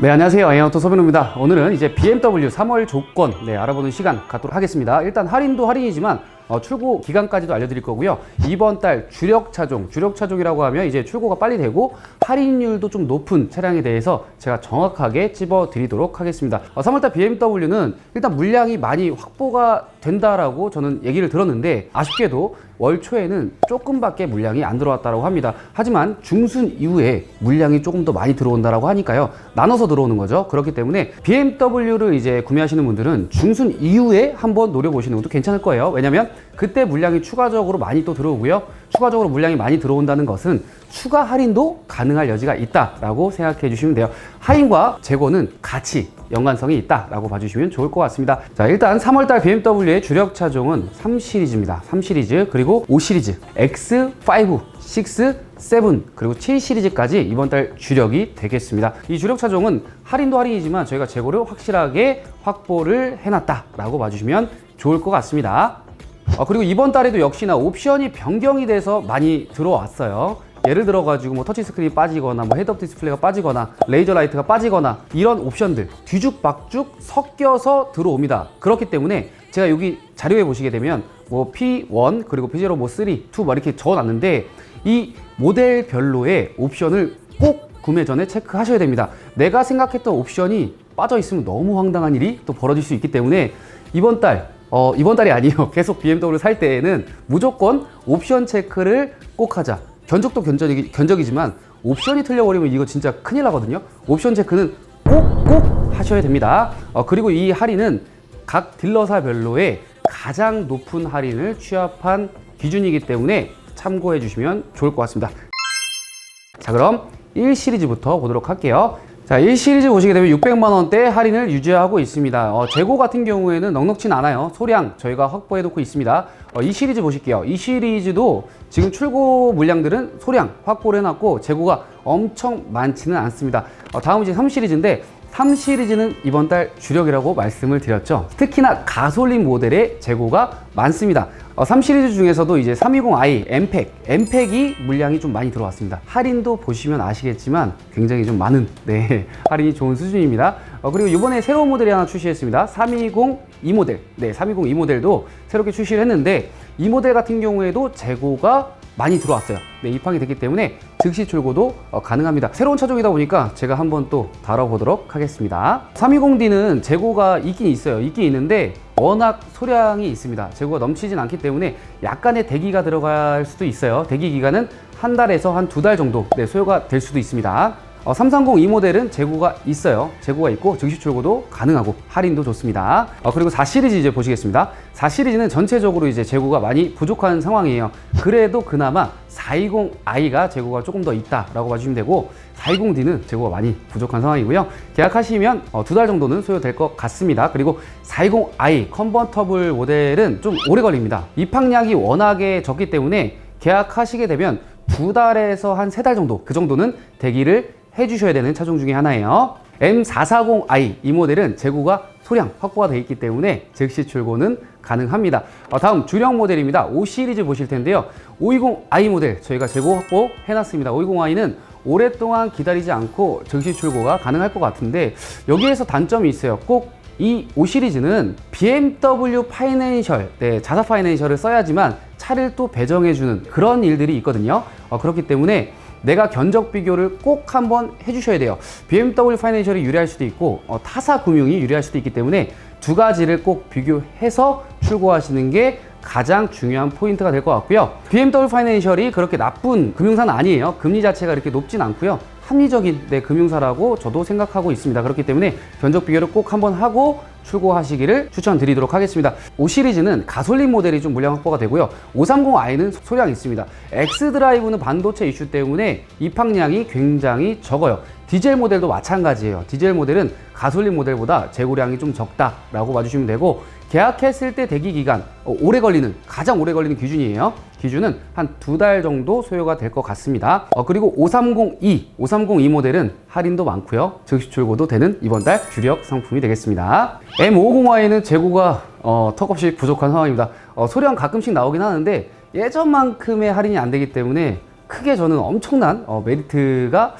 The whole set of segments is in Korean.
네, 안녕하세요. 에어토 서빈호입니다. 오늘은 이제 BMW 3월 조건 네, 알아보는 시간 갖도록 하겠습니다. 일단 할인도 할인이지만 어, 출고 기간까지도 알려드릴 거고요. 이번 달 주력 차종, 주력 차종이라고 하면 이제 출고가 빨리 되고 할인율도 좀 높은 차량에 대해서 제가 정확하게 찝어드리도록 하겠습니다. 어, 3월달 BMW는 일단 물량이 많이 확보가 된다라고 저는 얘기를 들었는데 아쉽게도 월 초에는 조금밖에 물량이 안 들어왔다고 합니다. 하지만 중순 이후에 물량이 조금 더 많이 들어온다라고 하니까요. 나눠서 들어오는 거죠. 그렇기 때문에 BMW를 이제 구매하시는 분들은 중순 이후에 한번 노려보시는 것도 괜찮을 거예요. 왜냐면 그때 물량이 추가적으로 많이 또 들어오고요. 추가적으로 물량이 많이 들어온다는 것은 추가 할인도 가능할 여지가 있다라고 생각해 주시면 돼요. 할인과 재고는 같이 연관성이 있다라고 봐주시면 좋을 것 같습니다. 자, 일단 3월달 BMW의 주력 차종은 3 시리즈입니다. 3 시리즈 그리고 5 시리즈, X5, 6, 7 그리고 7 시리즈까지 이번 달 주력이 되겠습니다. 이 주력 차종은 할인도 할인이지만 저희가 재고를 확실하게 확보를 해놨다라고 봐주시면 좋을 것 같습니다. 어, 그리고 이번 달에도 역시나 옵션이 변경이 돼서 많이 들어왔어요. 예를 들어 가지고 뭐 터치 스크린이 빠지거나 뭐 헤드업 디스플레이가 빠지거나 레이저 라이트가 빠지거나 이런 옵션들 뒤죽박죽 섞여서 들어옵니다. 그렇기 때문에 제가 여기 자료에 보시게 되면 뭐 P1 그리고 P0 뭐 3, 2뭐 이렇게 적어놨는데 이 모델별로의 옵션을 꼭 구매 전에 체크하셔야 됩니다. 내가 생각했던 옵션이 빠져 있으면 너무 황당한 일이 또 벌어질 수 있기 때문에 이번 달 어, 이번 달이 아니에요. 계속 BMW를 살 때에는 무조건 옵션 체크를 꼭 하자. 견적도 견적이, 견적이지만 옵션이 틀려버리면 이거 진짜 큰일 나거든요. 옵션 체크는 꼭, 꼭 하셔야 됩니다. 어, 그리고 이 할인은 각 딜러사별로의 가장 높은 할인을 취합한 기준이기 때문에 참고해 주시면 좋을 것 같습니다. 자, 그럼 1 시리즈부터 보도록 할게요. 자, 1 시리즈 보시게 되면 600만 원대 할인을 유지하고 있습니다. 어, 재고 같은 경우에는 넉넉진 않아요. 소량 저희가 확보해 놓고 있습니다. 어, 이 시리즈 보실게요. 이 시리즈도 지금 출고 물량들은 소량 확보를 해놨고 재고가 엄청 많지는 않습니다. 어, 다음 이제 3 시리즈인데 3 시리즈는 이번 달 주력이라고 말씀을 드렸죠. 특히나 가솔린 모델의 재고가 많습니다. 어, 3 시리즈 중에서도 이제 320i 엠팩, 엠팩이 물량이 좀 많이 들어왔습니다. 할인도 보시면 아시겠지만 굉장히 좀 많은 네, 할인이 좋은 수준입니다. 어, 그리고 이번에 새로운 모델이 하나 출시했습니다. 320 이 모델, 네, 320 이 모델도 새롭게 출시를 했는데 이 모델 같은 경우에도 재고가 많이 들어왔어요. 네, 입항이 됐기 때문에 즉시 출고도 어, 가능합니다. 새로운 차종이다 보니까 제가 한번 또 다뤄보도록 하겠습니다. 320D는 재고가 있긴 있어요. 있긴 있는데 워낙 소량이 있습니다. 재고가 넘치진 않기 때문에 약간의 대기가 들어갈 수도 있어요. 대기 기간은 한 달에서 한 두 달 정도 네, 소요가 될 수도 있습니다. 어, 330 이 모델은 재고가 있어요. 재고가 있고 즉시 출고도 가능하고 할인도 좋습니다. 어, 그리고 4 시리즈 이제 보시겠습니다. 4 시리즈는 전체적으로 이제 재고가 많이 부족한 상황이에요. 그래도 그나마 420i가 재고가 조금 더 있다라고 봐주시면 되고 420D는 재고가 많이 부족한 상황이고요. 계약하시면 어, 두달 정도는 소요될 것 같습니다. 그리고 420i 컨버터블 모델은 좀 오래 걸립니다. 입항량이 워낙에 적기 때문에 계약하시게 되면 두 달에서 한 세 달 정도 그 정도는 대기를 해주셔야 되는 차종 중에 하나예요. M440i 이 모델은 재고가 소량 확보가 되어 있기 때문에 즉시 출고는 가능합니다. 어, 다음 주력 모델입니다. 5 시리즈 보실 텐데요. 520i 모델 저희가 재고 확보 해놨습니다. 520i는 오랫동안 기다리지 않고 즉시 출고가 가능할 것 같은데 여기에서 단점이 있어요. 꼭 이 5 시리즈는 BMW 파이낸셜, 네, 자사 파이낸셜을 써야지만 차를 또 배정해주는 그런 일들이 있거든요. 어, 그렇기 때문에 내가 견적 비교를 꼭 한번 해주셔야 돼요. BMW 파이낸셜이 유리할 수도 있고 어, 타사 금융이 유리할 수도 있기 때문에 두 가지를 꼭 비교해서 출고하시는 게 가장 중요한 포인트가 될 것 같고요. BMW 파이낸셜이 그렇게 나쁜 금융사는 아니에요. 금리 자체가 이렇게 높진 않고요. 합리적인 네, 금융사라고 저도 생각하고 있습니다. 그렇기 때문에 견적 비교를 꼭 한번 하고 출고하시기를 추천드리도록 하겠습니다. 5 시리즈는 가솔린 모델이 좀 물량 확보가 되고요. 530i는 소량 있습니다. X 드라이브는 반도체 이슈 때문에 입항량이 굉장히 적어요. 디젤 모델도 마찬가지예요. 디젤 모델은 가솔린 모델보다 재고량이 좀 적다라고 봐주시면 되고 계약했을 때 대기 기간 어, 오래 걸리는 가장 오래 걸리는 기준이에요. 기준은 한 두 달 정도 소요가 될 것 같습니다. 어, 그리고 5302, 5302 모델은 할인도 많고요. 즉시 출고도 되는 이번 달 주력 상품이 되겠습니다. M550i는 재고가 어, 턱없이 부족한 상황입니다. 어, 소량 가끔씩 나오긴 하는데 예전만큼의 할인이 안 되기 때문에 크게 저는 엄청난 어, 메리트가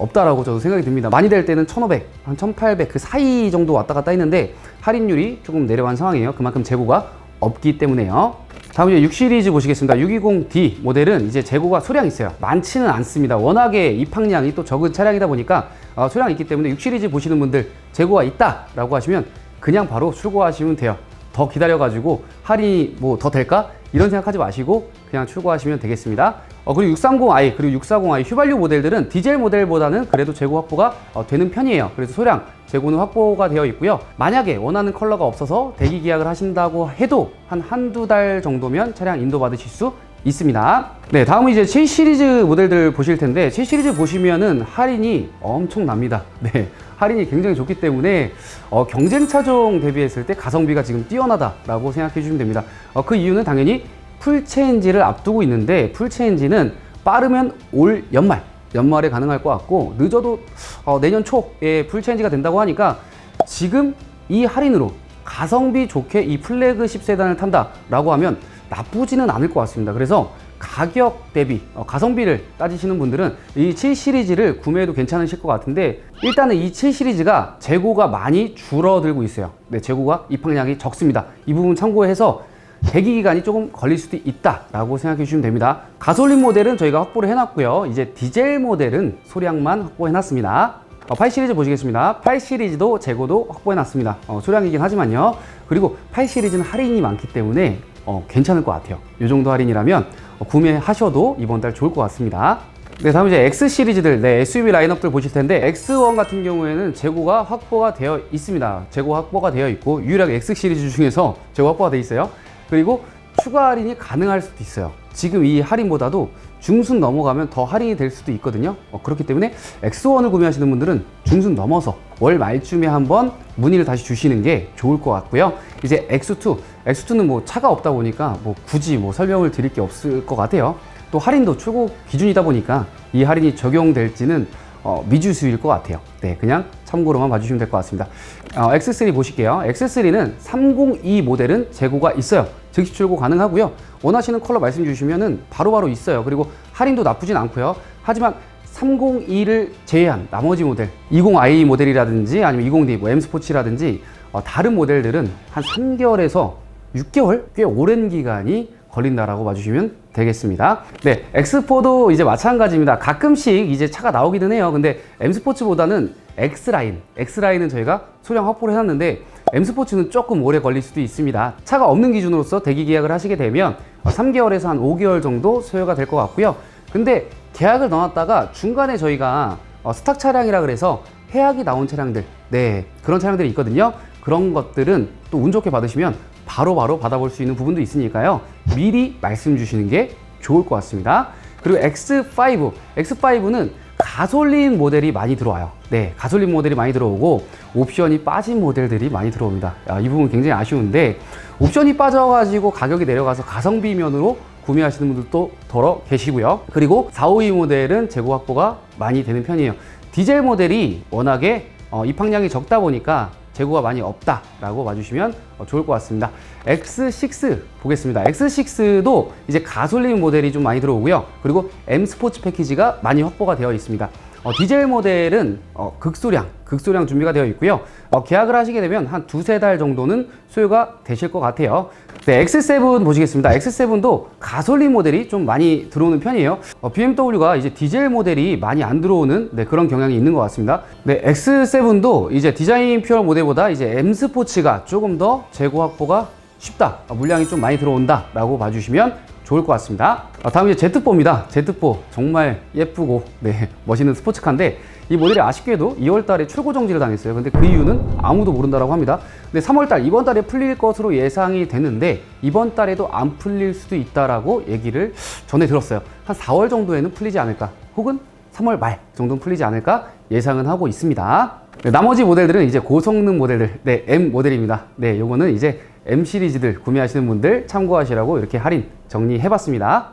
없다라고 저도 생각이 듭니다. 많이 될 때는 1,500, 한 1,800 그 사이 정도 왔다 갔다 했는데 할인율이 조금 내려간 상황이에요. 그만큼 재고가 없기 때문에요. 다음 이제 6 시리즈 보시겠습니다. 620D 모델은 이제 재고가 소량 있어요. 많지는 않습니다. 워낙에 입항량이 또 적은 차량이다 보니까 어, 소량 있기 때문에 6 시리즈 보시는 분들 재고가 있다라고 하시면 그냥 바로 출고하시면 돼요. 더 기다려가지고 할인이 뭐 더 될까? 이런 생각하지 마시고 그냥 출고하시면 되겠습니다. 어, 그리고 630i 그리고 640i 휘발유 모델들은 디젤 모델보다는 그래도 재고 확보가 어, 되는 편이에요. 그래서 소량 재고는 확보가 되어 있고요. 만약에 원하는 컬러가 없어서 대기 계약을 하신다고 해도 한 한두 달 정도면 차량 인도 받으실 수 있습니다. 네, 다음은 이제 7 시리즈 모델들 보실 텐데 7 시리즈 보시면은 할인이 엄청납니다. 네, 할인이 굉장히 좋기 때문에 어, 경쟁 차종 대비했을 때 가성비가 지금 뛰어나다라고 생각해 주시면 됩니다. 어, 그 이유는 당연히 풀체인지를 앞두고 있는데 풀체인지는 빠르면 올 연말 연말에 가능할 것 같고 늦어도 어, 내년 초에 풀체인지가 된다고 하니까 지금 이 할인으로 가성비 좋게 이 플래그십 세단을 탄다라고 하면 나쁘지는 않을 것 같습니다. 그래서 가격 대비 어, 가성비를 따지시는 분들은 이 7 시리즈를 구매해도 괜찮으실 것 같은데 일단은 이 7 시리즈가 재고가 많이 줄어들고 있어요. 네, 재고가 입항량이 적습니다. 이 부분 참고해서 대기 기간이 조금 걸릴 수도 있다라고 생각해 주시면 됩니다. 가솔린 모델은 저희가 확보를 해놨고요. 이제 디젤 모델은 소량만 확보해 놨습니다. 어, 8 시리즈 보시겠습니다. 8 시리즈도 재고도 확보해 놨습니다. 어, 소량이긴 하지만요. 그리고 8 시리즈는 할인이 많기 때문에 어, 괜찮을 것 같아요. 이 정도 할인이라면 어, 구매하셔도 이번 달 좋을 것 같습니다. 네, 다음 이제 X 시리즈들, 네, SUV 라인업들 보실 텐데 X1 같은 경우에는 재고가 확보가 되어 있습니다. 재고 확보가 되어 있고 유일하게 X 시리즈 중에서 재고 확보가 되어 있어요. 그리고 추가 할인이 가능할 수도 있어요. 지금 이 할인보다도 중순 넘어가면 더 할인이 될 수도 있거든요. 어, 그렇기 때문에 X1을 구매하시는 분들은 중순 넘어서 월 말쯤에 한번 문의를 다시 주시는 게 좋을 것 같고요. 이제 X2, X2는 뭐 차가 없다 보니까 뭐 굳이 뭐 설명을 드릴 게 없을 것 같아요. 또 할인도 출고 기준이다 보니까 이 할인이 적용될지는 어, 미주수일 것 같아요. 네, 그냥 참고로만 봐주시면 될 것 같습니다. 어, X3 보실게요. X3는 302 모델은 재고가 있어요. 즉시 출고 가능하고요. 원하시는 컬러 말씀 주시면은 바로 바로 있어요. 그리고 할인도 나쁘진 않고요. 하지만 302를 제외한 나머지 모델 20i 모델이라든지 아니면 20D 뭐 M 스포츠라든지 어, 다른 모델들은 한 3개월에서 6개월 꽤 오랜 기간이 걸린다라고 봐주시면 되겠습니다. 네, X4도 이제 마찬가지입니다. 가끔씩 이제 차가 나오기는 해요. 근데 M 스포츠보다는 X 라인, X 라인은 저희가 소량 확보를 해놨는데 M 스포츠는 조금 오래 걸릴 수도 있습니다. 차가 없는 기준으로서 대기 계약을 하시게 되면 3개월에서 한 5개월 정도 소요가 될 것 같고요. 근데 계약을 넣었다가 중간에 저희가 어, 스탁 차량이라 그래서 해약이 나온 차량들, 네 그런 차량들이 있거든요. 그런 것들은 또 운 좋게 받으시면 바로 바로 받아볼 수 있는 부분도 있으니까요. 미리 말씀 주시는 게 좋을 것 같습니다. 그리고 X5, X5는 가솔린 모델이 많이 들어와요. 네, 가솔린 모델이 많이 들어오고 옵션이 빠진 모델들이 많이 들어옵니다. 야, 이 부분 굉장히 아쉬운데 옵션이 빠져가지고 가격이 내려가서 가성비 면으로 구매하시는 분들도 덜어 계시고요. 그리고 452 모델은 재고 확보가 많이 되는 편이에요. 디젤 모델이 워낙에 어, 입항량이 적다 보니까 재고가 많이 없다라고 봐주시면 어, 좋을 것 같습니다. X6 보겠습니다. X6도 이제 가솔린 모델이 좀 많이 들어오고요. 그리고 M 스포츠 패키지가 많이 확보가 되어 있습니다. 어, 디젤 모델은 어, 극소량, 극소량 준비가 되어 있고요. 어, 계약을 하시게 되면 한 두세 달 정도는 소요가 되실 것 같아요. 네, X7 보시겠습니다. X7도 가솔린 모델이 좀 많이 들어오는 편이에요. 어, BMW가 이제 디젤 모델이 많이 안 들어오는 네, 그런 경향이 있는 것 같습니다. 네, X7도 이제 디자인 퓨어 모델보다 이제 M 스포츠가 조금 더 재고 확보가 쉽다. 어, 물량이 좀 많이 들어온다라고 봐주시면 좋을 것 같습니다. 아, 다음 이제 Z4입니다. Z4 정말 예쁘고 네, 멋있는 스포츠카인데 이 모델이 아쉽게도 2월 달에 출고 정지를 당했어요. 근데 그 이유는 아무도 모른다라고 합니다. 근데 3월 달 이번 달에 풀릴 것으로 예상이 되는데 이번 달에도 안 풀릴 수도 있다라고 얘기를 전해 들었어요. 한 4월 정도에는 풀리지 않을까? 혹은 3월 말 정도는 풀리지 않을까 예상은 하고 있습니다. 네, 나머지 모델들은 이제 고성능 모델들, 네, M 모델입니다. 네, 요거는 이제 M 시리즈들 구매하시는 분들 참고하시라고 이렇게 할인 정리해봤습니다.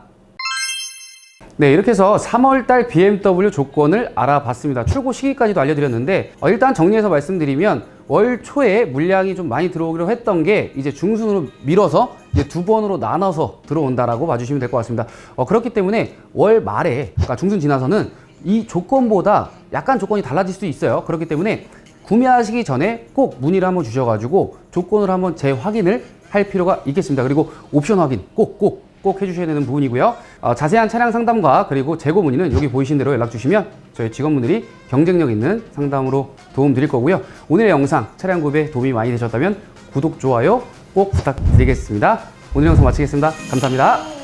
네, 이렇게 해서 3월달 BMW 조건을 알아봤습니다. 출고 시기까지도 알려드렸는데 어, 일단 정리해서 말씀드리면 월 초에 물량이 좀 많이 들어오기로 했던 게 이제 중순으로 밀어서 이제 두 번으로 나눠서 들어온다라고 봐주시면 될 것 같습니다. 어, 그렇기 때문에 월 말에 그러니까 중순 지나서는 이 조건보다 약간 조건이 달라질 수 있어요. 그렇기 때문에 구매하시기 전에 꼭 문의를 한번 주셔가지고 조건을 한번 재확인을 할 필요가 있겠습니다. 그리고 옵션 확인 꼭 꼭 꼭 해주셔야 되는 부분이고요. 어, 자세한 차량 상담과 그리고 재고 문의는 여기 보이신 대로 연락 주시면 저희 직원분들이 경쟁력 있는 상담으로 도움 드릴 거고요. 오늘의 영상 차량 구입에 도움이 많이 되셨다면 구독, 좋아요 꼭 부탁드리겠습니다. 오늘 영상 마치겠습니다. 감사합니다.